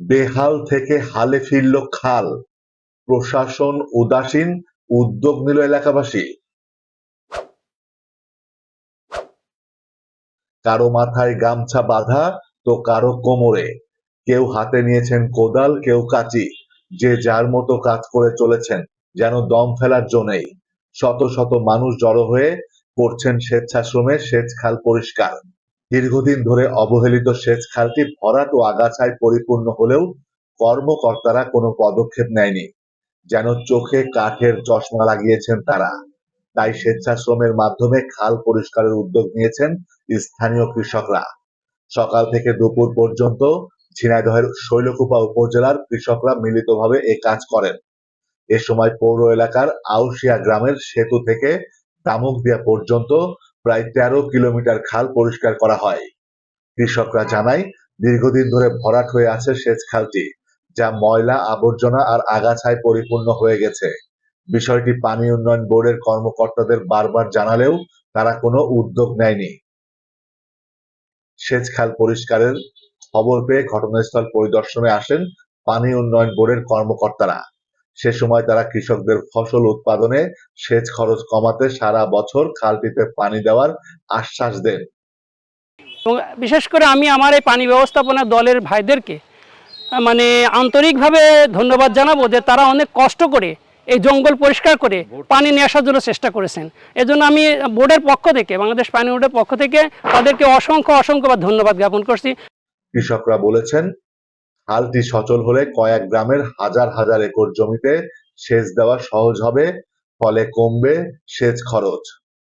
বেহাল থেকে হালে ফিরল খাল। প্রশাসন উদাসীন, উদ্যোগ নিল এলাকাবাসী। কারও মাথায় গামছা বাঁধা তো কারও কোমরে। কেউ হাতে নিয়েছেন কোদাল, কেউ কাঁচি। যে যার মতো কাজ করে চলেছেন, যেন দম ফেলার জন্যই শত শত মানুষ জড়ো হয়ে করছেন স্বেচ্ছাশ্রমে, সেচ খাল পরিষ্কার। দীর্ঘদিন ধরে অবহেলিত সেচ খালটি ভরাট ও আগাছায় পরিপূর্ণ হলেও কর্মকর্তারা কোনো পদক্ষেপ নেয়নি। যেন চোখে কাঠের চশমা লাগিয়েছেন তারা। তাই স্বেচ্ছাশ্রমের মাধ্যমে খাল পরিষ্কারের উদ্যোগ নিয়েছেন স্থানীয় কৃষকরা। সকাল থেকে দুপুর পর্যন্ত ঝিনাইদহের শৈলকুপা উপজেলার কৃষকরা মিলিতভাবে এ কাজ করেন। এ সময় পৌর এলাকার আউশিয়া গ্রামের সেতু থেকে দামুকদিয়া পর্যন্ত প্রায় তেরো কিলোমিটার খাল পরিষ্কার করা হয়। কৃষকরা জানায়, দীর্ঘদিন ধরে ভরাট হয়ে আছে সেচ খালটি, যা ময়লা, আবর্জনা আর আগাছায় পরিপূর্ণ হয়ে গেছে। বিষয়টি পানি উন্নয়ন বোর্ডের কর্মকর্তাদের বারবার জানালেও তারা কোনো উদ্যোগ নেয়নি। সেচ খাল পরিষ্কারের খবর পেয়ে ঘটনাস্থল পরিদর্শনে আসেন পানি উন্নয়ন বোর্ডের কর্মকর্তারা। সে সময় তারা কৃষকদের ফসল উৎপাদনে সেচ খরচ কমাতে সারা বছর খালটিতে পানি দেওয়ার আশ্বাস দেন। এবং বিশেষ করে আমি আমার এই পানি ব্যবস্থাপনা দলের ভাইদেরকে মানে আন্তরিকভাবে ধন্যবাদ জানাব যে তারা অনেক কষ্ট করে এই জঙ্গল পরিষ্কার করে পানি নিয়ে আসার জন্য চেষ্টা করেছেন। এজন্য আমি বোর্ডের পক্ষ থেকে বাংলাদেশ পানি বোর্ডের পক্ষ থেকে তাদেরকে অসংখ্য অসংখ্যবার ধন্যবাদ জ্ঞাপন করছি। কৃষকরা বলেছেন খালটি সচল হলে কয়েক গ্রামের হাজার হাজার একর জমিতে সেচ দেওয়া সহজ হবে, ফলে কমবে সেচ খরচ।